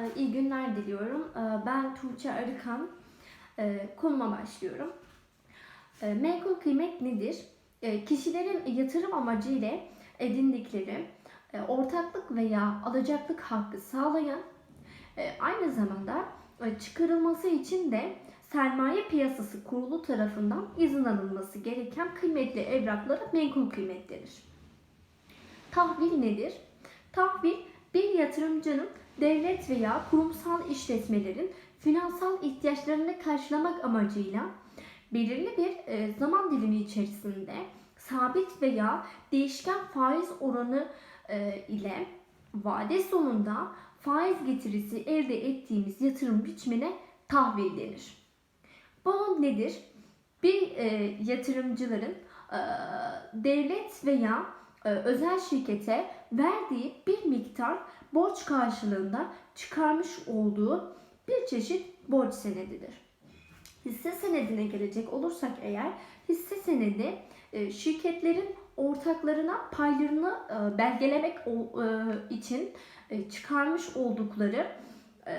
Ee, İyi günler diliyorum. Ee, Ben Tuğçe Arıkan. Ee, Konuma başlıyorum. Menkul kıymet nedir? Kişilerin yatırım amacıyla edindikleri e, ortaklık veya alacaklık hakkı sağlayan, e, aynı zamanda e, çıkarılması için de sermaye piyasası kurulu tarafından izin alınması gereken kıymetli evraklara menkul kıymet denir. Tahvil nedir? Tahvil bir yatırımcının devlet veya kurumsal işletmelerin finansal ihtiyaçlarını karşılamak amacıyla belirli bir e, zaman dilimi içerisinde sabit veya değişken faiz oranı e, ile vade sonunda faiz getirisi elde ettiğimiz yatırım biçimine tahvil denir. Bu nedir? Bir e, yatırımcıların e, devlet veya özel şirkete verdiği bir miktar borç karşılığında çıkarmış olduğu bir çeşit borç senedidir. Hisse senedine gelecek olursak eğer hisse senedi e, şirketlerin ortaklarına paylarını e, belgelemek e, için e, çıkarmış oldukları e,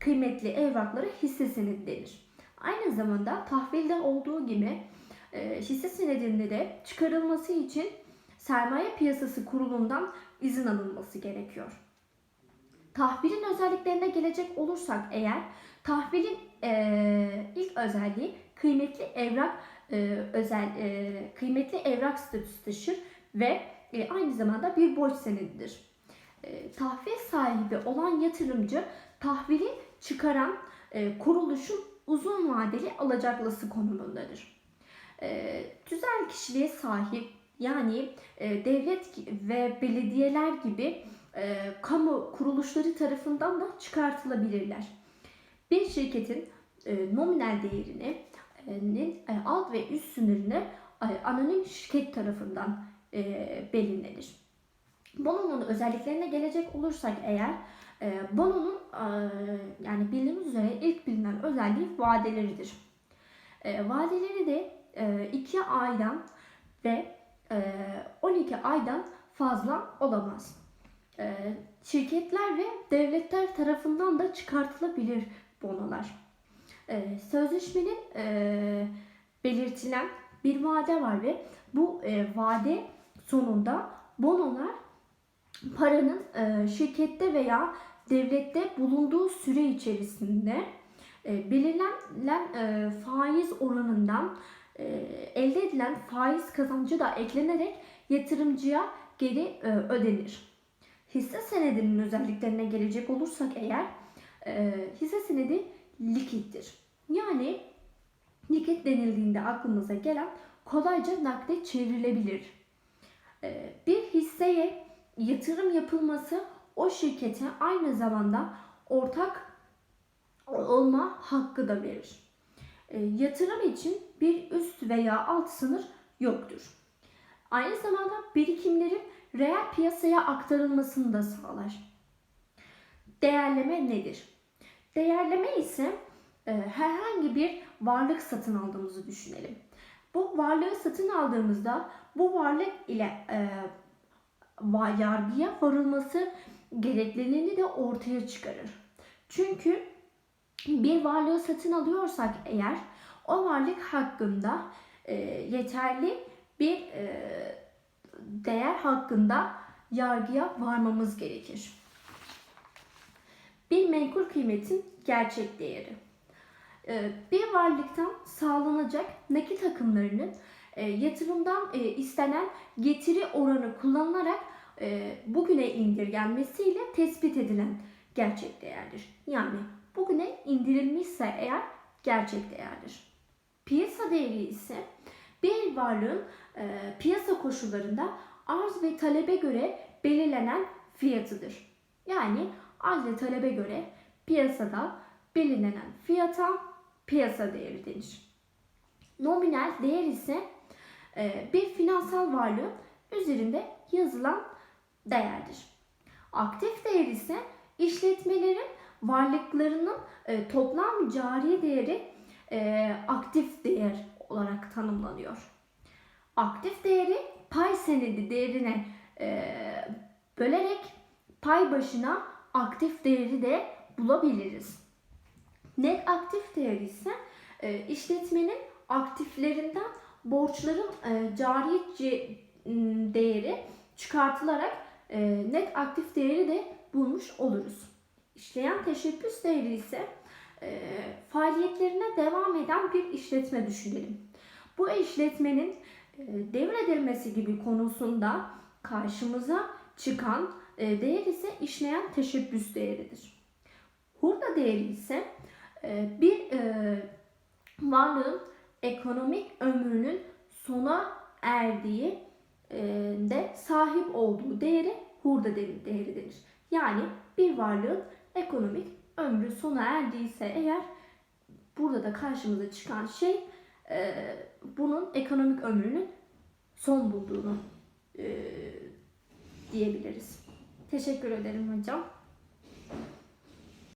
kıymetli evraklara hisse senedi denir. Aynı zamanda tahvilde olduğu gibi e, hisse senedinde de çıkarılması için sermaye piyasası kurulundan izin alınması gerekiyor. Tahvilin özelliklerine gelecek olursak eğer tahvilin e, ilk özelliği kıymetli evrak e, özel e, kıymetli evrak statüsü taşır ve e, aynı zamanda bir borç senedidir. E, tahvil sahibi olan yatırımcı tahvili çıkaran e, kuruluşun uzun vadeli alacaklısı konumundadır. E, tüzel kişiliğe sahip yani e, devlet ve belediyeler gibi e, kamu kuruluşları tarafından da çıkartılabilirler. Bir şirketin e, nominal değerini e, e, alt ve üst sınırını e, anonim şirket tarafından e, belirlenir. Bono'nun özelliklerine gelecek olursak eğer e, Bono'nun e, yani bildiğimiz üzere ilk bilinen özelliği vadeleridir. E, vadeleri de 2 aydan ve e, 12 aydan fazla olamaz. E, şirketler ve devletler tarafından da çıkartılabilir bonolar. E, sözleşmenin e, belirtilen bir vade var ve bu e, vade sonunda bonolar paranın e, şirkette veya devlette bulunduğu süre içerisinde belirlenen faiz oranından e, elde edilen faiz kazancı da eklenerek yatırımcıya geri e, ödenir. Hisse senedinin özelliklerine gelecek olursak eğer e, hisse senedi likittir. Yani likit denildiğinde aklımıza gelen kolayca nakde çevrilebilir. Bir hisseye yatırım yapılması o şirkete aynı zamanda ortak olma hakkı da verir. Yatırım için bir üst veya alt sınır yoktur. Aynı zamanda birikimlerin reel piyasaya aktarılmasını da sağlar. Değerleme nedir? Değerleme ise e, herhangi bir varlık satın aldığımızı düşünelim. Bu varlığı satın aldığımızda bu varlık ile e, yargıya varılması gerekliliğini de ortaya çıkarır. Çünkü bir varlığı satın alıyorsak eğer o varlık hakkında e, yeterli bir e, değer hakkında yargıya varmamız gerekir. Bir menkul kıymetin gerçek değeri. E, bir varlıktan sağlanacak nakit akımlarının e, yatırımdan e, istenen getiri oranı kullanılarak bugüne indirgenmesiyle tespit edilen gerçek değerdir. Yani bugüne indirilmişse eğer gerçek değerdir. Piyasa değeri ise bir varlığın e, piyasa koşullarında arz ve talebe göre belirlenen fiyatıdır. Yani arz ve talebe göre piyasada belirlenen fiyata piyasa değeri denir. Nominal değer ise e, bir finansal varlığın üzerinde yazılan değerdir. Aktif değer ise işletmelerin varlıklarının e, toplam cari değeri e, aktif değer olarak tanımlanıyor. Aktif değeri pay senedi değerine e, bölerek pay başına aktif değeri de bulabiliriz. Net aktif değeri ise e, işletmenin aktiflerinden borçların e, cari m, değeri çıkartılarak e, net aktif değeri de bulmuş oluruz. İşleyen teşebbüs değeri ise e, faaliyetlerine devam eden bir işletme düşünelim. Bu işletmenin e, devredilmesi gibi konusunda karşımıza çıkan e, değer ise işleyen teşebbüs değeridir. Hurda değeri ise e, bir varlığın ekonomik ömrünün sona erdiği de sahip olduğu değeri hurda değeri denir. Yani bir varlığın ekonomik ömrü sona erdiyse eğer burada da karşımıza çıkan şey e, bunun ekonomik ömrünün son bulduğunu e, diyebiliriz. Teşekkür ederim hocam.